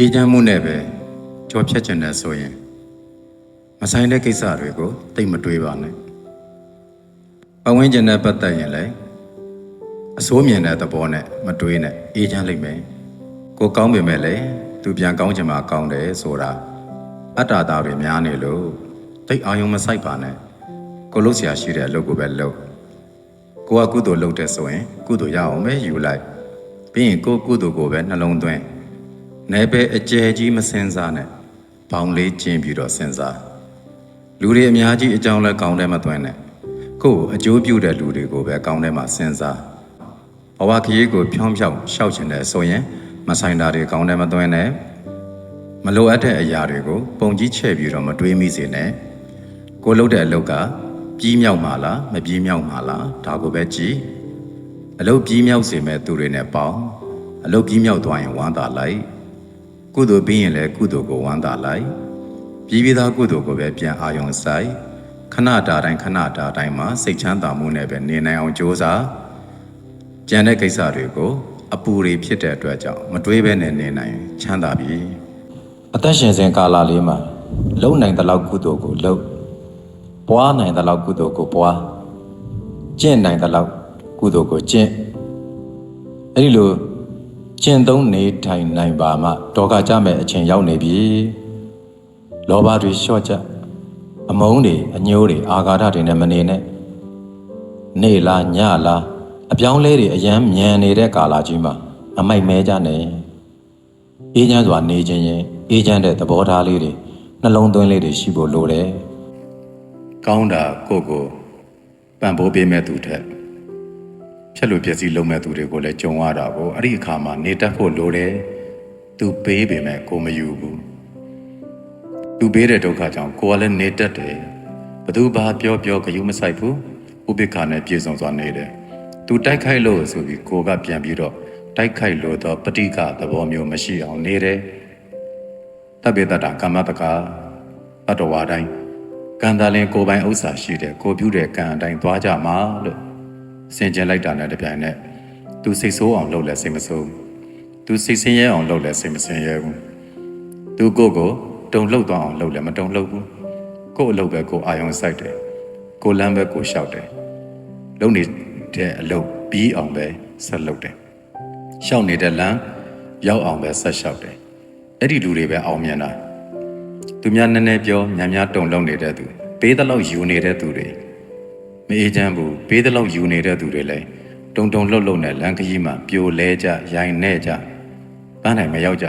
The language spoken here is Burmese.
အေးချမ်းမှုနဲ့ပဲကြော်ဖြတ်ကျင်တယ်ဆိုရင်မဆိုင်တဲ့ကိစ္စတွေကိုသိမတွေးပါနဲ့ပဝန်းကျင်နဲ့ပတ်သက်ရင်လည်းအစိုးမြင်တဲ့သဘောနဲ့မတွေးနဲ့အေးချမ်းလိုက်မယ်ကိုကောင်းပေမဲ့လည်းသူပြန်ကောင်းချင်မှကောင်းတယ်ဆိုတာအတ္တသားတွေများနေလို့တိတ်အာယုံမဆိုင်ပါနဲ့ကိုလုတ်ဆရာရှိတဲ့အလုပ်ကိုပဲလုပ်ကိုကကုသိုလ်လုပ်တဲ့ဆိုရင် ကုသိုလ်ရအောင်ပဲယူလိုက်ပြီးရင်ကိုကုသိုလ်ကိုပဲနှလုံးသွင်း နယ်ပယ်အကျယ်ကြီးမစင်စားနဲ့။ဘောင်လေးကျင်းပြီးတော့စင်စား။လူတွေအများကြီးအကြောင်းလဲကောင်းတယ်မသွင်းနဲ့။ကိုယ့်ကိုအကျိုးပြုတဲ့လူတွေကိုပဲကောင်းတယ်မှစင်စား။ဘဝခရီးကိုဖြောင်းဖြောင်းရှောက်ချင်တယ်ဆိုရင်မဆိုင်တာတွေကောင်းတယ်မသွင်းနဲ့။မလိုအပ်တဲ့အရာတွေကိုပုံကြီးချဲ့ပြီးတော့မတွေးမိစေနဲ့။ကိုလုပ်တဲ့အလုပ်ကပြီးမြောက်မှာလားမပြီးမြောက်မှာလားဒါကိုပဲကြည့်။အလုပ်ပြီးမြောက်စေမဲ့သူတွေနဲ့ပေါင်းအလုပ်ပြီးမြောက်သွားရင်ဝမ်းသာလိုက် ကုသိုလ်ပြီးရင်လည်းကုသိုလ်ကိုဝမ်းသာလိုက်ပြီးပြီးသားကုသိုလ်ကိုပဲပြန်အာယုံဆိုင်ခဏတာတိုင်းခဏတာတိုင်းမှာစိတ်ချမ်းသာမှုနဲ့ပဲနေနိုင်အောင်ကြိုးစားကြံတဲ့ကိစ္စတွေကိုအပူတွေဖြစ်တဲ့အတွက်ကြောင့်မတွေးဘဲနဲ့နေနိုင်ချမ်းသာပြီအသက်ရှင်စဉ်ကာလလေးမှာလုံနိုင်တဲ့လောက်ကုသိုလ်ကိုလုံပွားနိုင်တဲ့လောက်ကုသိုလ်ကိုပွားကျင့်နိုင်တဲ့လောက်ကုသိုလ်ကိုကျင့်အဲ့ဒီလို ကျင့်သုံးနေထိုင်နိုင်ပါမှဒေါကကြမဲ့အချိန်ရောက်နေပြီလောဘတွေလျှော့ကြအမုန်းတွေအညိုးတွေအာဃာတတွေနဲ့မနေနဲ့နေလားညလားအပြောင်းလဲတွေအယမ်းမြန်နေတဲ့ကာလကြီးမှာအမိုက်မဲကြနဲ့အေးချမ်းစွာနေခြင်းရင်အေးချမ်းတဲ့သဘောထားလေးတွေနှလုံးသွင်းလေးတွေရှိဖို့လိုတယ်ကောင်းတာကိုကိုပံ့ပိုးပေးမဲ့သူထက် ဖြက်လို့ပြည့်စည်လုံးမဲ့သူတွေကိုလည်းကြုံရတာကိုအဲ့ဒီအခါမှာနေတတ်ဖို့လိုတယ်သူပေးပေမဲ့ကိုမယူဘူးသူပေးတဲ့ဒုက္ခကြောင့်ကိုကလည်းနေတတ်တယ်ဘသူဘာပြောပြောဂယုမဆိုင်ဘူးဥပိ္ပခာနဲ့ပြေဆုံးစွာနေတယ်သူတိုက်ခိုက်လို့ဆိုပြီးကိုကပြန်ပြီးတော့တိုက်ခိုက်လို့တော့ပဋိကသဘောမျိုးမရှိအောင်နေတယ်တပိတ္တတာကမ္မတကာတတဝါတိုင်းကံတာလင်ကိုယ်ပိုင်ဥစ္စာရှိတယ်ကိုပြုတဲ့ကံအတိုင်းသွားကြမှာလို့ စင်ကြင်လိုက်တာနဲ့တပြိုင်နက်သူစိတ်ဆိုးအောင်လုပ်လဲစိတ်မဆိုးသူစိတ်ဆင်းရဲအောင်လုပ်လဲစိတ်မဆင်းရဲဘူးသူကိုယ့်ကိုတုံလှုပ်သွားအောင်လုပ်လဲမတုံလှုပ်ဘူးကိုယ့်အလုပ်ပဲကိုယ်အာယုံစိုက်တယ်ကိုယ်လမ်းပဲကိုယ်လျှောက်တယ်လုပ်နေတဲ့အလုပ်ပြီးအောင်ပဲဆက်လုပ်တယ်ရှောက်နေတဲ့လမ်းရောက်အောင်ပဲဆက်လျှောက်တယ်အဲ့ဒီလူတွေပဲအောင်မြင်တာသူများနည်းနည်းပြောများများတုံလှုပ်နေတဲ့သူပေးတဲ့လောက်ယူနေတဲ့သူတွေ မအေးချမ်းဘူးဘေးတလောက်ယူနေတဲ့သူတွေလည်းတုံတုံလှုပ်လှုပ်နဲ့လမ်းခရီးမှာပြိုလဲကြရိုင်နေကြပန်းနိုင်မရောက်ကြ